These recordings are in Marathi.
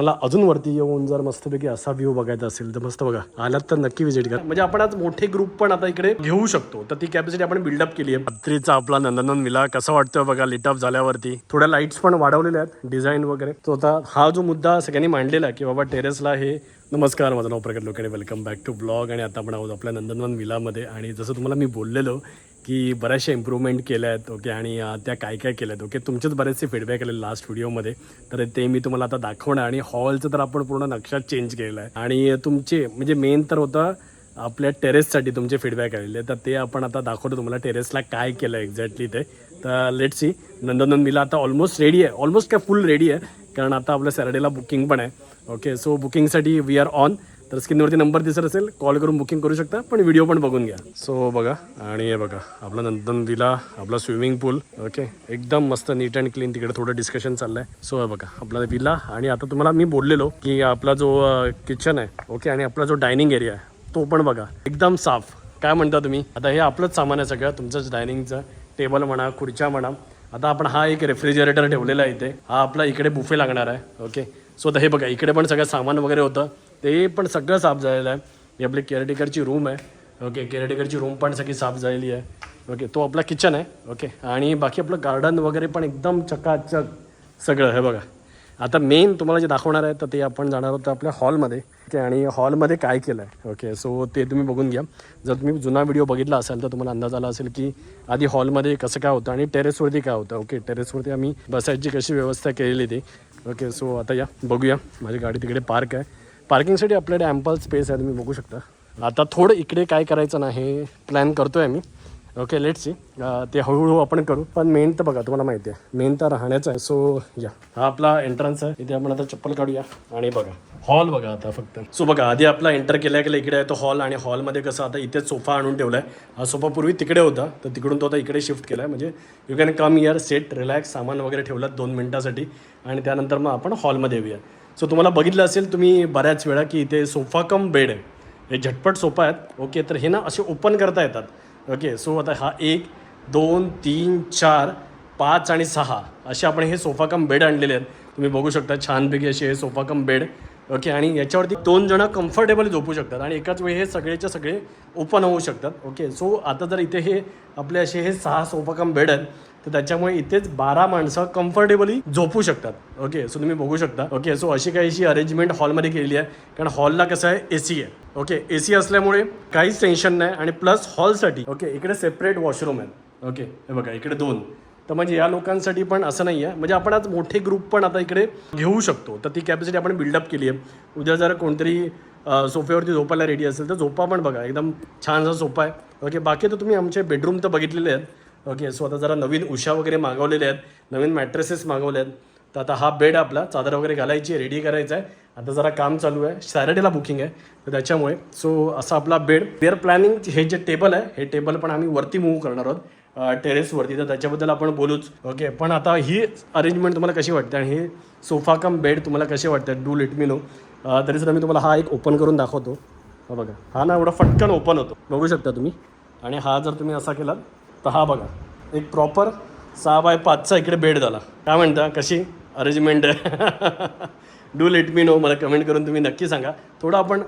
मला अजून वरती येऊन जर मस्तपैकी असा व्ह्यू बघायचा असेल तर मस्त बघा. आलात तर नक्की व्हिजिट करा. म्हणजे आपण आज मोठे ग्रुप पण आता इकडे घेऊ शकतो. तर ती कॅपॅसिटी आपण बिल्डअप केली आहे. रात्रीचा आपला नंदनवन विला कसा वाटतोय बघा लिटअप झाल्यावरती. थोड्या लाईट्स पण वाढवलेल्या आहेत डिझाईन वगैरे. तो आता हा जो मुद्दा सगळ्यांनी मांडलेला की बाबा टेरेसला हे नमस्कार माझं नाव प्रकट लोकांनी वेलकम बॅक टू ब्लॉग आणि आता आपण आहोत आपल्या नंदनवन विलामध्ये. आणि जसं तुम्हाला मी बोललेलो की बऱ्याचशा इम्प्रूव्हमेंट केल्या आहेत ओके आणि त्या काय काय केल्या आहेत ओके तुमचेच बरेचसे फीडबॅक आले लास्ट व्हिडिओमध्ये तर ते मी तुम्हाला आता दाखवणार आणि हॉलचं तर आपण पूर्ण नक्षात चेंज केलं आहे. आणि तुमचे म्हणजे मेन तर होतं आपल्या टेरेससाठी तुमचे फीडबॅक आलेले. तर ते आपण आता दाखवतो तुम्हाला टेरेसला काय केलं आहे एक्झॅक्टली ते. तर लेट सी नंदनंद मिला आता ऑलमोस्ट रेडी आहे. ऑलमोस्ट काय फुल रेडी आहे. कारण आता आपल्या सॅटर्डेला बुकिंग पण आहे. ओके सो बुकिंगसाठी वी आर ऑन तर स्क्रीनवरती नंबर दिसत असेल कॉल करून बुकिंग करू शकता पण व्हिडिओ पण बघून घ्या. सो बघा आणि हे बघा आपला नंदन विला आपला स्विमिंग पूल ओके एकदम मस्त नीट अँड क्लीन तिकडे थोडं डिस्कशन चाललंय. सो हे बघा आपला विला आणि आता तुम्हाला मी बोललेलो की आपला जो किचन आहे ओके आणि आपला जो डायनिंग एरिया आहे तो पण बघा एकदम साफ. काय म्हणता तुम्ही? आता हे आपलंच सामान आहे सगळं तुमचंच डायनिंगचं टेबल म्हणा खुर्च्या म्हणा. आता आपण हा एक रेफ्रिजरेटर ठेवलेला आहे इथे. हा आपला इकडे बुफे लागणार आहे ओके सो आता हे बघा इकडे पण सगळं सामान वगैरे होतं. ते पण सगळं साफ झालेलं आहे. ही आपली केअरटेकरची रूम आहे. ओके केअरटेकरची रूम पण सगळी साफ झालेली आहे. ओके तो आपला किचन आहे. ओके आणि बाकी आपलं गार्डन वगैरे पण एकदम चकाचक सगळं. हे बघा. आता मेन तुम्हाला जे दाखवणार आहे तर ते आपण जाणार आहोत आपल्या हॉलमध्ये ओके आणि हॉलमध्ये काय केलं आहे ओके सो ते तुम्ही बघून घ्या. जर तुम्ही जुना व्हिडिओ बघितला असेल तर तुम्हाला अंदाज आला असेल की आधी हॉलमध्ये कसं काय होतं आणि टेरेसवरती काय होतं. ओके टेरेसवरती आम्ही बसायची कशी व्यवस्था केलेली ती ओके सो आता या. बघूया. माझी गाडी तिकडे पार्क आहे. पार्किंगसाठी आपल्याकडे ॲम्पल स्पेस आहे तुम्ही बघू शकता. आता थोडं इकडे काय करायचं नाही हे प्लॅन करतो आहे मी ओके लेट सी ते हळूहळू आपण करू. पण मेन तर बघा तुम्हाला माहिती आहे. मेन तर राहण्याचं आहे. सो या. हा आपला एंट्रन्स आहे. इथे आपण आता चप्पल काढूया. आणि बघा. हॉल बघा आता फक्त. सो बघा आधी आपला एंटर केल्या गेला इकडे आहे तो हॉल आणि हॉलमध्ये कसं आता इथे सोफा आणून ठेवला आहे हा सोफा पूर्वी तिकडे होता. तर तिकडून तो आता इकडे शिफ्ट केला आहे म्हणजे you can come here set relax सामान वगैरे ठेवलं दोन मिनटासाठी. आणि त्यानंतर मग आपण हॉलमध्ये येऊया. सो तुम्हाला बघितलं असेल तुम्ही बऱ्याच वेळा की इथे सोफा कम बेड आहे. हे झटपट सोफा आहेत. ओके तर हे ना असे ओपन करता येतात. ओके सो आता हा एक दोन तीन चार पाच आणि सहा असे आपण हे सोफा कम बेड आणलेले आहेत. तुम्ही बघू शकता छानपैकी असे हे सोफा कम बेड. ओके आणि याच्यावरती दोन जणं कम्फर्टेबल झोपू शकतात आणि एकाच वेळी हे सगळेच्या सगळे ओपन होऊ शकतात. ओके सो आता जर इथे हे आपले असे हे सहा सोफा कम बेड आहेत तर त्याच्यामुळे इथेच बारा माणसं कम्फर्टेबली झोपू शकतात. ओके सो तुम्ही बघू शकता. ओके सो अशी काहीशी अरेंजमेंट हॉलमध्ये केलेली आहे. कारण हॉलला कसं आहे? ए सी आहे. ओके ए सी असल्यामुळे काहीच टेन्शन नाही आणि प्लस हॉलसाठी ओके इकडे सेपरेट वॉशरूम आहेत. ओके हे बघा इकडे दोन. तर म्हणजे या लोकांसाठी पण असं नाही आहे म्हणजे आपण आज मोठे ग्रुप पण आता इकडे घेऊ शकतो. तर ती कॅपॅसिटी आपण बिल्डअप केली आहे. उद्या जर कोणतरी सोफ्यावरती झोपायला रेडी असेल तर झोपा पण बघा. एकदम छानसा सोफा आहे. ओके बाकी तर तुम्ही आमचे बेडरूम तर बघितलेले आहेत. ओके सो आता जरा नवीन उशा वगैरे मागवलेले आहेत नवीन मॅट्रेसेस मागवले आहेत तर आता हा बेड आपला चादर वगैरे घालायची रेडी करायचा आहे. आता जरा काम चालू आहे सॅटर्डेला बुकिंग आहे तर त्याच्यामुळे. सो असा आपला बेड वेअर प्लॅनिंग हे जे टेबल आहे हे टेबल पण आम्ही वरती मूव्ह करणार आहोत टेरेसवरती तर त्याच्याबद्दल आपण बोलूच. ओके पण आता ही अरेंजमेंट तुम्हाला कशी वाटते? आणि हे सोफा कम बेड तुम्हाला कसे वाटते? डू लेट मी नो तरी सुद्धा मी तुम्हाला हा एक ओपन करून दाखवतो. बघा. हा ना एवढा फटकन ओपन होतो. बघू शकता तुम्ही. आणि हा जर तुम्ही असा केलात तर हा बघा एक प्रॉपर सहा बाय पाचचा इकडे बेड झाला. काय म्हणता कशी? अरेंजमेंट आहे डू लेट मी नो मला कमेंट करून तुम्ही नक्की सांगा. थोडं आपण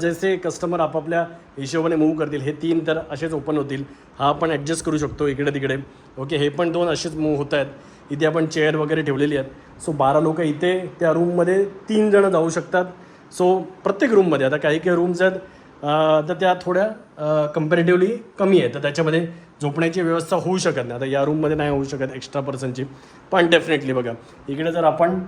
जसे कस्टमर आपापल्या हिशोबाने मूव्ह करतील हे तीन तर असेच ओपन होतील. हा आपण ॲडजस्ट करू शकतो इकडे तिकडे. ओके हे पण दोन असेच मूव्ह होत आहेत. इथे आपण चेअर वगैरे ठेवलेली आहेत. सो बारा लोक इथे त्या रूममध्ये तीन जणं जाऊ शकतात. सो प्रत्येक रूममध्ये आता काही काही रूम्स आहेत तर त्या थोड्या कम्पॅरेटिव्हली कमी आहेत. तर त्याच्यामध्ये झोपण्याची व्यवस्था होऊ शकत नाही. आता या रूममध्ये नाही होऊ शकत एक्स्ट्रा पर्सनची पण डेफिनेटली बघा इकडे जर आपण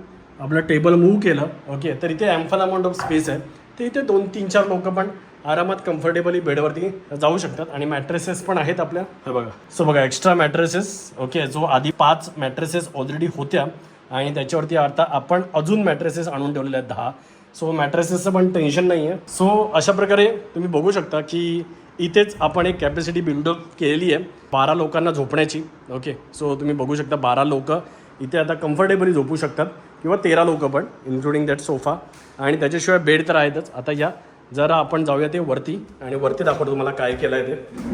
आपलं टेबल मूव्ह केलं ओके तर इथे ॲम्फल अमाऊंट ऑफ स्पेस आहे. तर इथे दोन तीन चार लोक पण आरामात कम्फर्टेबली बेडवरती जाऊ शकतात. आणि मॅट्रेसेस पण आहेत आपल्या. हे बघा. सो बघा एक्स्ट्रा मॅट्रेसेस ओके जो आधी पाच मॅट्रेसेस ऑलरेडी होत्या आणि त्याच्यावरती आता आपण अजून मॅट्रेसेस आणून ठेवलेले आहेत दहा. सो मॅट्रेसेसचं पण टेन्शन नाही आहे सो अशा प्रकारे तुम्ही बघू शकता की इथेच आपण एक कॅपॅसिटी बिल्डअप केलेली आहे बारा लोकांना झोपण्याची. ओके सो तुम्ही बघू शकता बारा लोक इथे आता कम्फर्टेबली झोपू शकतात किंवा तेरा लोक पण इन्क्लुडिंग दॅट सोफा आणि त्याच्याशिवाय बेड तर आहेतच. आता या जरा आपण जाऊया ते वरती आणि वरती दाखवतो तुम्हाला काय केलं आहे ते.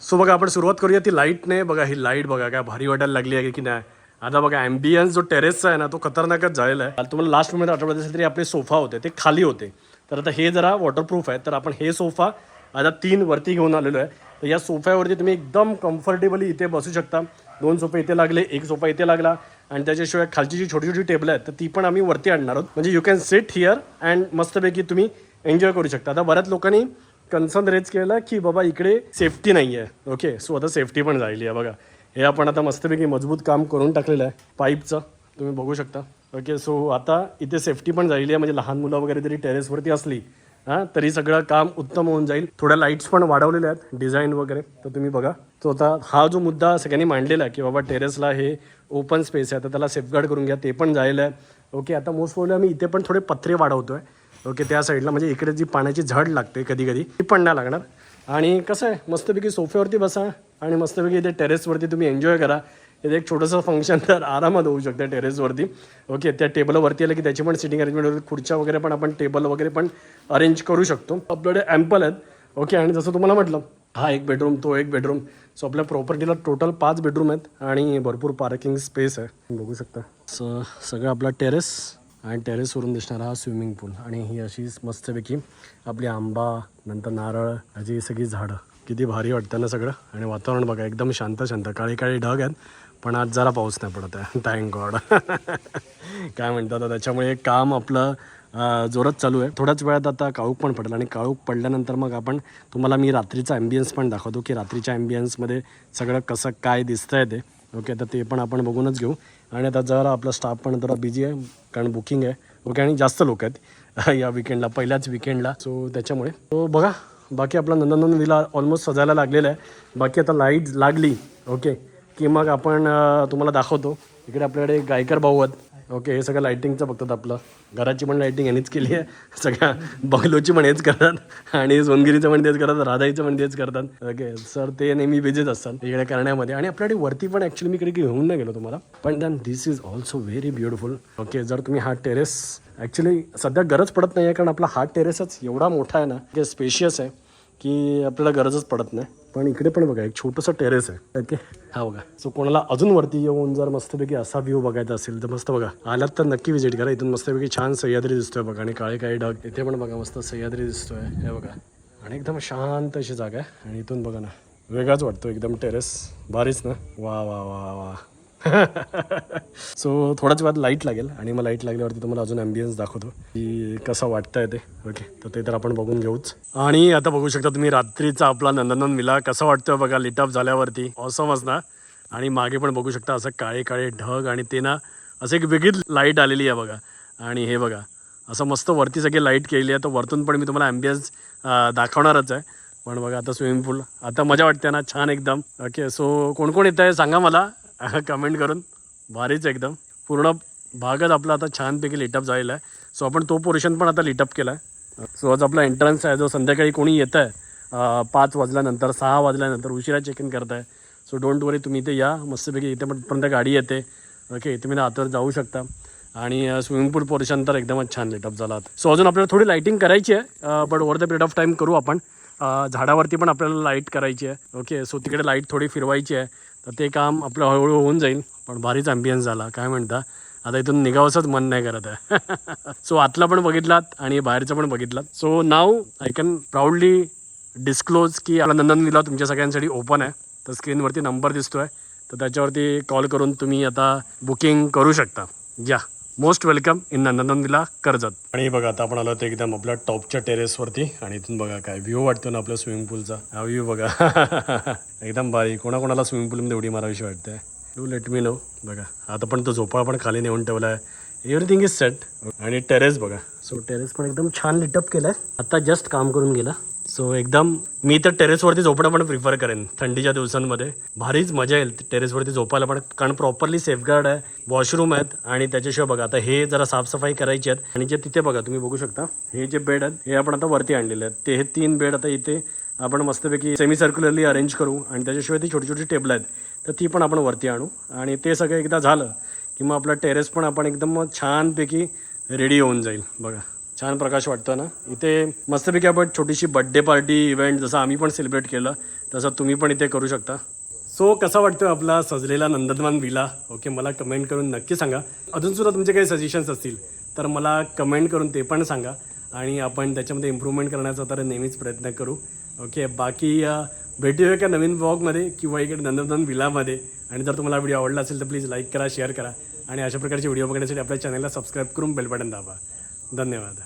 सो बघा आपण सुरुवात करूया ती लाईटने बघा ही लाइट बघा काय भारी वाटायला लागली आहे की नाही. आता बघा ॲम्बियन्स जो टेरेसचा आहे ना तो खतरनाकच झालेला आहे. तुम्हाला लास्टमध्ये आठवड्यात असेल तरी आपले सोफा होते ते खाली होते. तर आता हे जरा वॉटरप्रूफ आहे. तर आपण हे सोफा आता तीन वरती घेऊन आलेलो आहे. तर या सोफ्यावरती तुम्ही एकदम कम्फर्टेबली इथे बसू शकता. दोन सोफे इथे लागले एक सोफा इथे लागला. आणि त्याच्याशिवाय खालची जी छोटी छोटी टेबल आहेत तर ती पण आम्ही वरती आणणार आहोत. म्हणजे you can sit here and मस्तपैकी तुम्ही एन्जॉय करू शकता. आता बऱ्याच लोकांनी कन्सर्न रेज केला की बाबा इकडे सेफ्टी नाही आहे ओके सो आता सेफ्टी पण झालेली आहे बघा. हे आपण आता मस्तपैकी मजबूत काम करून टाकलेलं आहे. पाईपचं तुम्ही बघू शकता. ओके सो आता इथे सेफ्टी पण झालेली आहे. म्हणजे लहान मुलं वगैरे तरी टेरेसवरती असली हां तरी सगळं काम उत्तम होऊन जाईल. थोड्या लाईट्स पण वाढवलेल्या आहेत डिझाईन वगैरे. तर तुम्ही बघा. तो आता हा जो मुद्दा सगळ्यांनी मांडलेला आहे की बाबा टेरेसला हे ओपन स्पेस आहे तर त्याला सेफगार्ड करून घ्या ते पण जायला आहे. ओके आता मोस्ट प्रॉब्लेम आम्ही इथे पण थोडे पत्रे वाढवतोय. ओके त्या साईडला म्हणजे इकडे जी पाण्याची झड लागते कधी कधी ती पण नाही लागणार. आणि कसं आहे मस्तपैकी सोफ्यावरती बसा आणि मस्तपैकी इथे टेरेसवरती तुम्ही एन्जॉय करा. इथे एक छोटंसं फंक्शन तर आरामात होऊ शकतं टेरेसवरती ओके त्या टेबलवरती आलं की त्याची पण सिटिंग अरेंजमेंट होईल. खुर्च्या वगैरे पण आपण टेबल वगैरे पण अरेंज करू शकतो. आपल्याकडे ॲम्पल आहेत. ओके आणि जसं तुम्हाला म्हटलं हा एक बेडरूम तो एक बेडरूम सो आपल्या प्रॉपर्टीला टोटल पाच बेडरूम आहेत आणि भरपूर पार्किंग स्पेस आहे. बघू शकता. स सगळं आपला टेरेस आणि टेरेसवरून दिसणारा हा स्विमिंग पूल आणि ही अशी मस्तपैकी आपली आंबा नंतर नारळ ह्याची सगळी झाडं. किती भारी वाटतं ना सगळं. आणि वातावरण बघा एकदम शांत शांत काळी काळी ढग आहेत. पण आज जरा पाऊस नाही पडत आहे. थँक गॉड काय म्हणतात आता त्याच्यामुळे काम आपलं जोरात चालू आहे. थोड्याच वेळात आता काळूक पण पडलं आणि काळूक पडल्यानंतर मग आपण तुम्हाला मी रात्रीचा ॲम्बियन्स पण दाखवतो की रात्रीच्या ॲम्बियन्समध्ये सगळं कसं काय दिसतं आहे ते. ओके तर ते पण आपण बघूनच घेऊ. आणि आता जरा आपला स्टाफ पण जरा बिझी आहे कारण बुकिंग आहे. ओके आणि जास्त लोक आहेत या विकेंडला पहिल्याच विकेंडला सो त्याच्यामुळे. तो बघा बाकी आपला नंदनंदन विला ऑलमोस्ट सजायला लागलेला आहे. बाकी आता लाइट लागली. ओके की मग आपण तुम्हाला दाखवतो. इकडे आपल्याकडे गायकर भाऊ आहेत. ओके हे सगळं लाईटिंगचं बघतात आपलं. घराची पण लाईटिंग यांनीच केली आहे. सगळ्या बंगलोची पण हेच करतात. आणि सोनगिरीचं पण तेच करतात. राधाईचं पण तेच करतात. ओके सर ते नेहमी बिझीच असतात इकडे करण्यामध्ये. आणि आपल्याकडे वरती पण ॲक्च्युली मी इकडे घेऊन नाही गेलो तुम्हाला. पण then this is also very beautiful okay जर तुम्ही हा टेरेस ॲक्च्युली सध्या गरज पडत नाही आहे कारण आपला हा टेरेसच एवढा मोठा आहे ना जे स्पेशियस आहे. की आपल्याला गरजच पडत नाही. पण इकडे पण बघा एक छोटंसं टेरेस आहे. ओके हा बघा. सो कोणाला अजून वरती येऊन जर मस्तपैकी असा व्ह्यू बघायचा असेल तर मस्त बघा. आलात तर नक्की व्हिजिट करा. इथून मस्तपैकी छान सह्याद्री दिसतोय बघा. आणि काळे काळे ढग. इथे पण बघा मस्त सह्याद्री दिसतोय. हे बघा. आणि एकदम शांत अशी जागा आहे. आणि इथून बघा ना वेगळाच वाटतो. एकदम टेरेस भारीच ना? वा वा वा वा. सो थोड्याच वेळात लाइट लागेल आणि मग लाइट लागल्यावरती तुम्हाला अजून ॲम्बियन्स दाखवतो की कसं वाटतंय ते. ओके तर ते तर आपण बघून घेऊच. आणि आता बघू शकता तुम्ही रात्रीचा आपला नंदनवन मिला कसा वाटतोय बघा लिटअप झाल्यावरती. ऑसमच ना? आणि मागे पण बघू शकता असं काळे काळे ढग आणि ते ना असं एक वेगळीच लाइट आलेली आहे बघा. आणि हे बघा असं मस्त वरती सगळी लाइट केलेली आहे. तर वरतून पण मी तुम्हाला ॲम्बियन्स दाखवणारच आहे. पण बघा आता स्विमिंग पूल आता मजा वाटते ना? छान एकदम. ओके सो कोण कोण येत आहे सांगा मला. कमेंट करून. भारीच एकदम. पूर्ण भागच आपला आता छानपैकी लिटअप झालेला आहे. सो आपण तो पोर्शन पण आता लिटअप केला आहे सो आज आपला एंट्रन्स आहे. जो संध्याकाळी कोणी येतं आहे पाच वाजल्यानंतर सहा वाजल्यानंतर उशिरा चेक इन करताय. सो डोंट वरी तुम्ही इथे या. मस्तपैकी इथे पर्यंत गाडी येते. ओके तुम्ही ना आतवर जाऊ शकता. आणि स्विमिंग पूल पोर्शन तर एकदमच छान लेटअप झाला सो अजून आपल्याला थोडी लाईटिंग करायची आहे. But over the period of time करू आपण. झाडावरती पण आपल्याला लाइट करायची आहे. ओके सो तिकडे लाइट थोडी फिरवायची आहे. तर ते काम आपलं हळूहळू होऊन जाईल पण भारीच ॲम्बियन्स झाला. काय म्हणता? आता इथून निघावंसंच मन नाही करत आहे. सो आतला पण बघितलात आणि बाहेरचं पण बघितलात. So now I can proudly disclose की आपला नंदन लिलाव तुमच्या सगळ्यांसाठी ओपन आहे. तर स्क्रीनवरती नंबर दिसतोय. तर त्याच्यावरती कॉल करून तुम्ही आता बुकिंग करू शकता. या. मोस्ट वेलकम इन नंदनंदीला कर्जत. आणि बघा आता आपण आलो ते एकदम आपल्या टॉपच्या टेरेसवरती आणि इथून बघा काय व्ह्यू वाटतो ना आपल्या स्विमिंग पूलचा हा व्ह्यू बघा. एकदम भारी. कोणाकोणाला स्विमिंग पूलमध्ये उडी मारावीशी वाटते डू लेट मी नो बघा आता पण तो झोपाळा पण खाली नेऊन ठेवला आहे एव्हरीथिंग इज सेट आणि टेरेस बघा. सो टेरेस पण एकदम छान लिटअप केलं आहे आता जस्ट काम करून गेला. सो एकदम मी तर टेरेसवरती झोपणं पण प्रिफर करेन थंडीच्या दिवसांमध्ये. भारीच मजा येईल टेरेसवरती झोपायला पण कारण प्रॉपरली सेफगार्ड आहे. वॉशरूम आहेत आणि त्याच्याशिवाय बघा आता हे जरा साफसफाई करायची आहेत. आणि जे तिथे बघा तुम्ही बघू शकता हे जे बेड आहेत हे आपण आता वरती आणलेले आहेत. ते हे तीन बेड आता इथे आपण मस्तपैकी सेमी सर्क्युलरली अरेंज करू. आणि त्याच्याशिवाय ती छोटी छोटी टेबल आहेत. तर ती पण आपण वरती आणू. आणि ते सगळं एकदा झालं की मग आपला टेरेस पण आपण एकदम छानपैकी रेडी होऊन जाईल. बघा. छान प्रकाश वाटतो ना? इथे मस्तपैकी आपण छोटीशी बड्डे पार्टी इव्हेंट जसं आम्ही पण सेलिब्रेट केलं तसं तुम्ही पण इथे करू शकता. सो कसा वाटतो आपला सजलेला नंदनवन विला? ओके मला कमेंट करून नक्की सांगा. अजूनसुद्धा तुमचे काही सजेशन्स असतील तर मला कमेंट करून ते पण सांगा. आणि आपण त्याच्यामध्ये इम्प्रूव्हमेंट करण्याचा तर नेहमीच प्रयत्न करू. ओके बाकी भेटूया एका नवीन ब्लॉगमध्ये किंवा इकडे नंदनवन विलामध्ये. आणि जर तुम्हाला व्हिडिओ आवडला असेल तर प्लीज लाईक करा शेअर करा. आणि अशा प्रकारचे व्हिडिओ बघण्यासाठी आपल्या चॅनलला सबस्क्राईब करून बेल बटन दाबा. धन्यवाद.